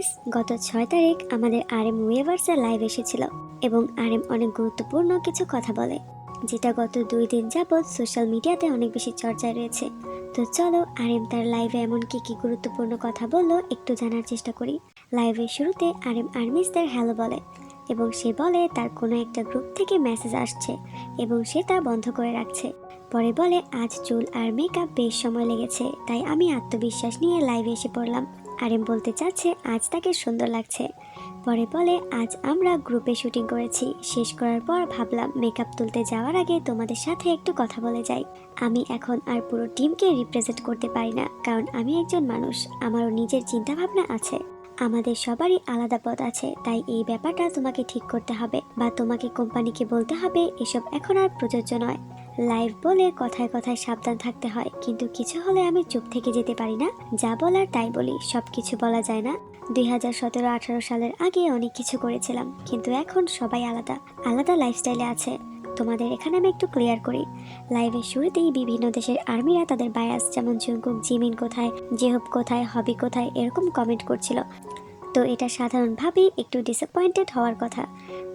Guys গত ছয় তারিখ আমাদের আর এম ওয়েভার্সের লাইভ এসেছিল এবং আর এম অনেক গুরুত্বপূর্ণ কিছু কথা বলে, যেটা গত দুই দিন যাবৎ সোশ্যাল মিডিয়াতে অনেক বেশি চর্চায় রয়েছে। তো চলো আর এম তার লাইভে এমন কি কি গুরুত্বপূর্ণ কথা বলল একটু জানার চেষ্টা করি। লাইভের শুরুতে আর এম আর্মিসদের হ্যালো বলে এবং সে বলে তার কোনো একটা গ্রুপ থেকে মেসেজ আসছে এবং সে তা বন্ধ করে রাখছে। পরে বলে, আজ চুল আর মেকআপ বেশ সময় লেগেছে, তাই আমি আত্মবিশ্বাস নিয়ে লাইভে এসে পড়লাম। আরেম বলতে চাচ্ছে আজ তাকে সুন্দর লাগছে। পরে বলে, আজ আমরা গ্রুপে শুটিং করেছি। শেষ করার পর ভাবলাম মেকআপ তুলতে যাওয়ার আগে তোমাদের সাথে একটু কথা বলে যাই। আমি এখন আর পুরো টিমকে রিপ্রেজেন্ট করতে পারি না, কারণ আমি একজন মানুষ। আমারও নিজের চিন্তা ভাবনা আছে। আমাদের সবারই আলাদা পথ আছে, তাই এই ব্যাপারটা তোমাকে ঠিক করতে হবে। বা তোমাকে কোম্পানিকে বলতে হবে, এসব এখন আর প্রযোজ্য নয়। লাইভ বলে কথায় কথায় সাবধান থাকতে হয়। কিন্তু কিছু হলে আমি চুপ থেকে যেতে পারি না। যা বলার তাই বলি সব কিছু বলা যায় না। দুই হাজার সতেরো আঠারো সালের আগে অনেক কিছু করেছিলাম, কিন্তু এখন সবাই আলাদা। আলাদা লাইফস্টাইলে আছে। তোমাদের এখানে আমি একটু ক্লিয়ার করি। লাইভের শুরুতেই বিভিন্ন দেশের আর্মিরা তাদের বায়াস যেমন জুঙ্কুক জিমিন কোথায় জেহব কোথায় হবি কোথায়, এরকম কমেন্ট করছিল। তো এটা সাধারণভাবেই একটু ডিসঅ্যাপয়েন্টেড হওয়ার কথা।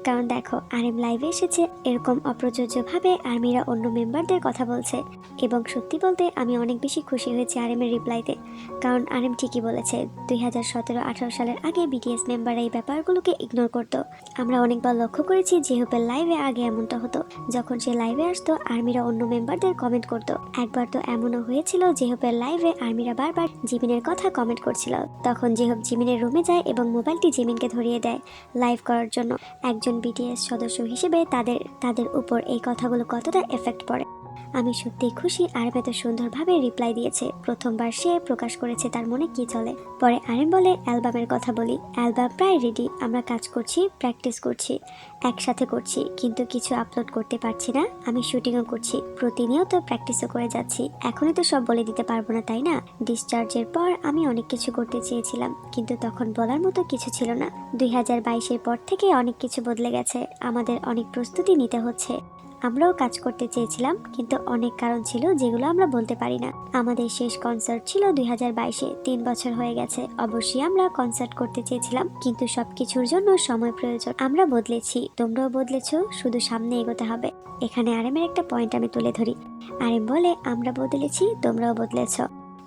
কারণ দেখো আরএম লাইভে এসেছে, এরকম অপ্রযোজ্যভাবে আর্মিরা অন্য মেম্বারদের কথা বলছে। এবং সত্যি বলতে আমি অনেক বেশি খুশি হয়েছি আরএমের রিপ্লাইতে কারণ আরএম ঠিকই বলেছে, দুই হাজার সতেরো, আঠারো সালের আগে বিটিএস মেম্বাররা এই ব্যাপারগুলোকে ইগনোর করতো। আমরা অনেকবার লক্ষ্য করেছি যে জেহুপের লাইভে আগে এমনটা হতো। যখন সে লাইভে আসতো, আর্মিরা অন্য মেম্বারদের কমেন্ট করতো। একবার তো এমনও হয়েছিল যে জেহুপের লাইভে আর্মিরা বারবার জিমিনের কথা কমেন্ট করছিল। তখন যে জেহুপ জিমিনের রুমে যায় এবং মোবাইলটি জিমিনকে ধরিয়ে দেয় লাইভ করার জন্য। একজন বিটিএস সদস্য হিসেবে তাদের তাদের উপর এই কথাগুলো কতটা এফেক্ট পড়ে? আমি সত্যিই খুশি আর এত সুন্দরভাবে রিপ্লাই দিয়েছে। প্রথমবার সে প্রকাশ করেছে তার মনে কি চলে। পরে আরেম বলে, অ্যালবামের কথা বলি। অ্যালবাম প্রায় রেডি আমরা কাজ করছি প্র্যাকটিস করছি, একসাথে করছি, কিন্তু কিছু আপলোড করতে পারছি না, আমি শুটিংও করছি, প্রতিনিয়ত প্র্যাকটিসও করে যাচ্ছি। এখনই তো সব বলে দিতে পারব না, তাই না? ডিসচার্জের পর আমি অনেক কিছু করতে চেয়েছিলাম, কিন্তু তখন বলার মতো কিছু ছিল না। দুই হাজার বাইশের পর থেকে অনেক কিছু বদলে গেছে, আমাদের অনেক প্রস্তুতি নিতে হচ্ছে। আমরাও কাজ করতে চেয়েছিলাম, কিন্তু অনেক কারণ ছিল যেগুলো আমরা বলতে পারি না। আমাদের শেষ কনসার্ট ছিল দুই হাজার বাইশে, তিন বছর হয়ে গেছে। অবশ্যই আমরা কনসার্ট করতে চেয়েছিলাম, কিন্তু সবকিছুর জন্য সময় প্রয়োজন। আমরা বদলেছি, তোমরাও বদলেছ, শুধু সামনে এগোতে হবে। এখানে আরেমের একটা পয়েন্ট আমি তুলে ধরি। আরেম বলে, আমরা বদলেছি, তোমরাও বদলেছ।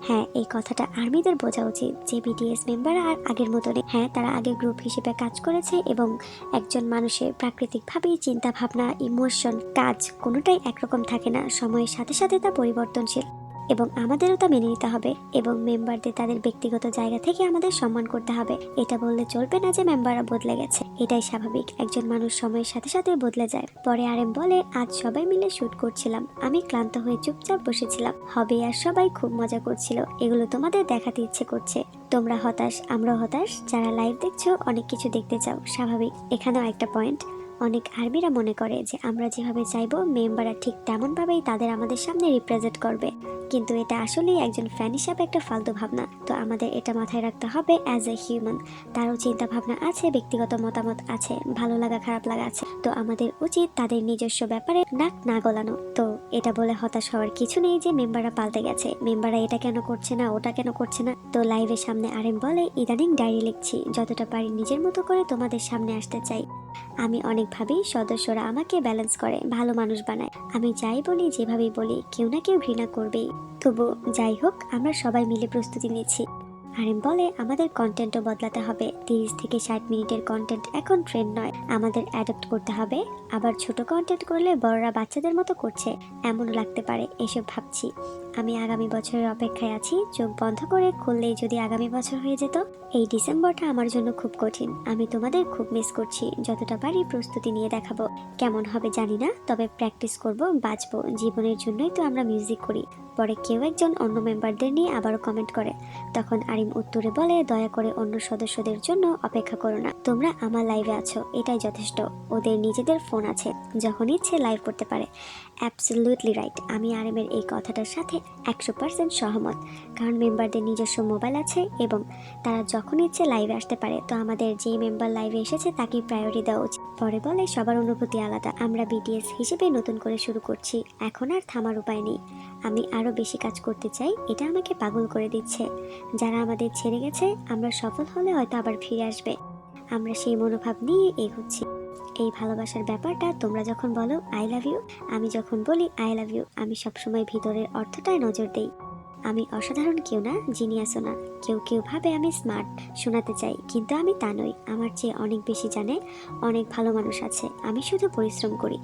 হ্যাঁ এই কথাটা আর্মিদের বোঝা উচিত যে বিটিএস মেম্বার আর আগের মতো নেই হ্যাঁ তারা আগে গ্রুপ হিসেবে কাজ করেছে এবং একজন মানুষের প্রাকৃতিকভাবেই চিন্তা ভাবনা ইমোশন কাজ কোনোটাই একরকম থাকে না। সময়ের সাথে সাথে তা পরিবর্তনশীল। এবং আমাদেরও তা মেনে নিতে হবে এবং মেম্বারদের তাদের ব্যক্তিগত জায়গা থেকে আমাদের সম্মান করতে হবে। এটা বললে চলবে না যে মেম্বাররা বদলে গেছে। এটাই স্বাভাবিক। একজন মানুষ সময়ের সাথে সাথে বদলে যায়। পরে আর এম বলে, আজ সবাই মিলে শুট করছিলাম। আমি ক্লান্ত হয়ে চুপচাপ বসেছিলাম। হবে আর সবাই খুব মজা করছিল। এগুলো তোমাদের দেখাতে ইচ্ছে করছে। তোমরা হতাশ, আমরাও হতাশ। যারা লাইভ দেখছ, অনেক কিছু দেখতে চাও। স্বাভাবিক। এখানেও একটা পয়েন্ট। অনেক আর্মিরা মনে করে যে, আমরা যেভাবে চাইব, মেম্বাররা ঠিক তেমনভাবেই তাদের আমাদের সামনে রিপ্রেজেন্ট করবে। কিন্তু এটা আসলেই একজন ফ্যান হিসাবে একটা ফালতু ভাবনা। তো আমাদের এটা মাথায় রাখতে হবে অ্যাজ এ হিউম্যান তারও চিন্তা ভাবনা আছে, ব্যক্তিগত মতামত আছে, ভালো লাগা, খারাপ লাগা আছে। তো আমাদের উচিত তাদের নিজস্ব ব্যাপারে নাক না গলানো। তো এটা বলে হতাশ হওয়ার কিছু নেই যে মেম্বাররা পাল্টে গেছে। মেম্বাররা এটা কেন করছে না, ওটা কেন করছে না? তো লাইভের সামনে আরেম বলে, ইদানিং ডায়েরি লিখছি। যতটা পারি নিজের মতো করে তোমাদের সামনে আসতে চাই। আমি অনেক ভাবেই সদস্যরা আমাকে ব্যালেন্স করে, ভালো মানুষ বানায় আমি যাই বলি, যেভাবেই বলি, কেউ না কেউ ঘৃণা করবেই। তবু যাই হোক, আমরা সবাই মিলে প্রস্তুতি নিচ্ছি। আরেম বলে, আমাদের কন্টেন্টও বদলাতে হবে। তিরিশ থেকে ষাট মিনিটের কন্টেন্ট এখন ট্রেন্ড নয়। আমাদের অ্যাডপ্ট করতে হবে। আবার ছোট কন্টেন্ট করলে বড়রা বাচ্চাদের মতো করছে। এমন লাগতে পারে, এসব ভাবছি। আমি আগামী বছরের অপেক্ষায় আছি। চোখ বন্ধ করে খুললেই যদি আগামী বছর হয়ে যেত, এই ডিসেম্বরটা আমার জন্য খুব কঠিন। আমি তোমাদের খুব মিস করছি। যতটা পারি প্রস্তুতি নিয়ে দেখাবো। কেমন হবে জানি না, তবে প্র্যাকটিস করব, বাঁচবো। জীবনের জন্যই তো আমরা মিউজিক করি। পরে কেউ একজন অন্য মেম্বারদের নিয়ে আবারও কমেন্ট করে। তখন আরিম উত্তরে বলে, দয়া করে অন্য সদস্যদের জন্য অপেক্ষা করো না। তোমরা আমার লাইভে আছো। এটাই যথেষ্ট। ওদের নিজেদের ফোন আছে। যখন ইচ্ছে লাইভ করতে পারে। অ্যাবসলিউটলি রাইট আমি আরিমের এই কথাটার সাথে একশো পার্সেন্ট সহমত। কারণ মেম্বারদের নিজস্ব মোবাইল আছে এবং তারা যখন ইচ্ছে লাইভে আসতে পারে, তো আমাদের যে মেম্বার লাইভে এসেছে তাকেই প্রায়োরিটি দেওয়া উচিত। পরে বলে, সবার অনুভূতি আলাদা। আমরা বিটিএস হিসেবে নতুন করে শুরু করছি। এখন আর থামার উপায় নেই। আমি আরও বেশি কাজ করতে চাই, এটা আমাকে পাগল করে দিচ্ছে। যারা আমাদের ছেড়ে গেছে, আমরা সফল হলে হয়তো আবার ফিরে আসবে। আমরা সেই মনোভাব নিয়ে এগোচ্ছি। এই ভালোবাসার ব্যাপারটা তোমরা যখন বলো আই লাভ ইউ আমি যখন বলি আই লাভ ইউ আমি সবসময় ভিতরের অর্থটায় নজর দেই। আমি অসাধারণ কেউ না জিনিয়াসও না। কেউ কেউ ভাবে আমি স্মার্ট শোনাতে চাই, কিন্তু আমি তা নই। আমার চেয়ে অনেক বেশি জানে, অনেক ভালো মানুষ আছে। আমি শুধু পরিশ্রম করি।